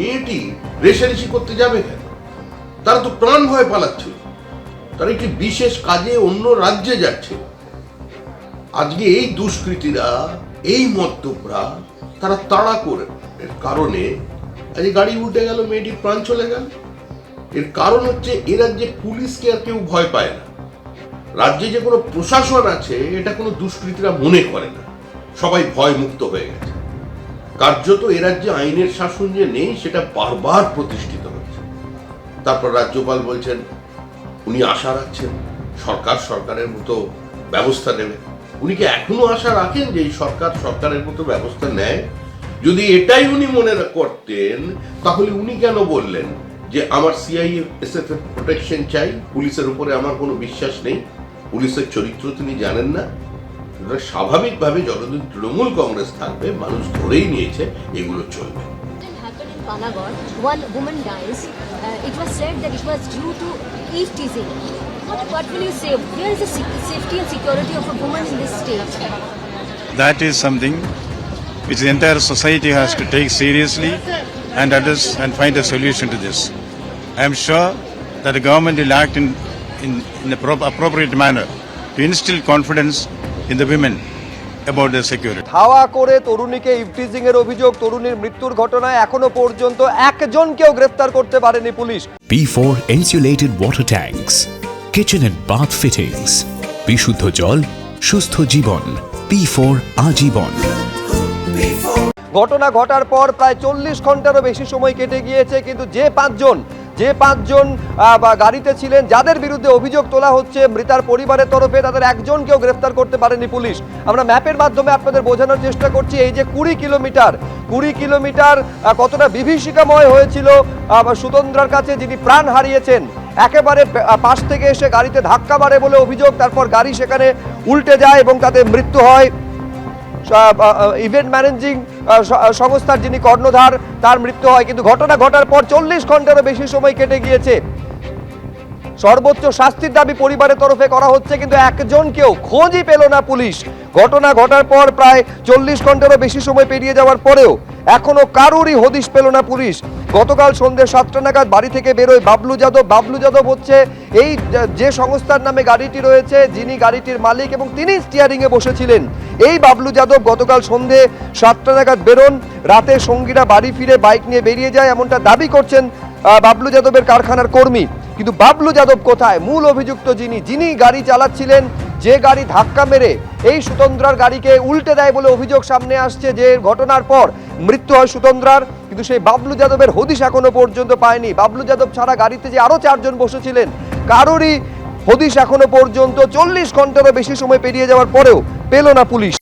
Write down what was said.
মেয়েটি রেশারেশি করতে যাবে কেন? তারা তো প্রাণ ভয় পালাচ্ছে তারা একটি বিশেষ কাজে অন্য রাজ্যে যাচ্ছে। আজকে এই দুষ্কৃতীরা, এই মদ্যপরা, তারা তাড়া করে। এর কারণে আজ গাড়ি উল্টে গেল মেয়েটির প্রাণ চলে গেল। এর কারণ হচ্ছে এ রাজ্যে পুলিশকে আর কেউ ভয় পায় না। রাজ্যে যে কোনো প্রশাসন আছে, এটা কোনো দুষ্কৃতীরা মনে করে না। সবাই ভয় মুক্ত হয়ে গেছে। কার্যত এ রাজ্যে আইনের শাসন যে নেই, সেটা বারবার প্রতিষ্ঠিত হচ্ছে। তারপর রাজ্যপাল বলছেন, উনি আশা রাখছেন, সরকার সরকারের মতো ব্যবস্থা নেবে। উনি কি এখনও আশা রাখেন যে এই সরকার সরকারের মতো ব্যবস্থা নেয়? যদি এটাই উনি মনে করতেন, তাহলে উনি কেন বললেন যে আমার সিআই এসএফ এর প্রোটেকশন চাই? পুলিশের উপরে আমার কোনো বিশ্বাস নেই। পুলিশের চরিত্র তিনি জানেন না। সুতরাং স্বাভাবিকভাবে যতদিন তৃণমূল কংগ্রেস থাকবে মানুষ ধরেই নিয়েছে এগুলো চলবে It happened in Panagarh. One woman dies. Uh, it was said that it was due to teasing. What, what will you say? Where is the safety and security of a woman in this state? That is something which the entire society has to take seriously and address and find a solution to this. I am sure that the government will act in, in, in a prop- appropriate manner to instill confidence in the women about their security. ধাওয়া করে তরুণীকে eve teasing এর অভিযোগ তরুণীর মৃত্যুর ঘটনায় এখনও পর্যন্ত একজনকেও গ্রেফতার করতে পারেনি police P4 insulated water tanks, kitchen and bath fittings, বিশুদ্ধ জল সুস্থ জীবন P4 আজীবন ঘটনা ঘটার পর প্রায় চল্লিশ ঘন্টারও বেশি সময় কেটে গিয়েছে কিন্তু যে পাঁচজন যে পাঁচজন গাড়িতে ছিলেন, যাদের বিরুদ্ধে অভিযোগ তোলা হচ্ছে, মৃতার পরিবারের তরফে তাদের একজনকেও গ্রেফতার করতে পারেনি পুলিশ। আমরা ম্যাপের মাধ্যমে আপনাদের বোঝানোর চেষ্টা করছি, এই যে কুড়ি কিলোমিটার কুড়ি কিলোমিটার কতটা বিভীষিকাময় হয়েছিল সুতন্দ্রার কাছে যিনি প্রাণ হারিয়েছেন, একেবারে পাশ থেকে এসে গাড়িতে ধাক্কা মারে বলে অভিযোগ, তারপর গাড়ি সেখানে উল্টে যায় এবং তাদের মৃত্যু হয়। ইভেন্ট ম্যানেজিং সংস্থার যিনি কর্ণধার, তার মৃত্যু হয়, কিন্তু ঘটনা ঘটার পর চল্লিশ ঘন্টারও বেশি সময় কেটে গিয়েছে। সর্বোচ্চ শাস্তির দাবি পরিবারের তরফে করা হচ্ছে, কিন্তু একজনকেও খোঁজই পেল না পুলিশ। ঘটনা ঘটার পর প্রায় চল্লিশ ঘন্টারও বেশি সময় পেরিয়ে যাওয়ার পরেও এখনও কারোরই হদিশ পেল না পুলিশ। গতকাল সন্ধ্যে সাতটা নাগাদ বাড়ি থেকে বেরোয় বাবলু যাদব। বাবলু যাদব হচ্ছে এই যে- যে সংস্থার নামে গাড়িটি রয়েছে, যিনি গাড়িটির মালিক এবং তিনি স্টিয়ারিংয়ে বসেছিলেন। এই বাবলু যাদব গতকাল সন্ধে সাতটা নাগাদ বেরোন। রাতে সঙ্গীরা বাড়ি ফিরে বাইক নিয়ে বেরিয়ে যায়, এমনটা দাবি করছেন বাবলু যাদবের কারখানার কর্মী। কিন্তু বাবলু যাদব কোথায়? মূল অভিযুক্ত যিনি যিনি গাড়ি চালাচ্ছিলেন যে গাড়ি ধাক্কা মেরে এই সুতন্দ্রার গাড়িকে উল্টে দেয় বলে অভিযোগ সামনে আসছে যে ঘটনার পর মৃত্যু হয় সুতন্দ্রার, কিন্তু সেই বাবলু যাদবের হদিশ এখনও পর্যন্ত পায়নি। বাবলু যাদব ছাড়া গাড়িতে যে আরও চারজন বসেছিলেন, কারোরই হদিশ এখনও পর্যন্ত চল্লিশ ঘন্টারও বেশি সময় পেরিয়ে যাওয়ার পরেও পেল না পুলিশ।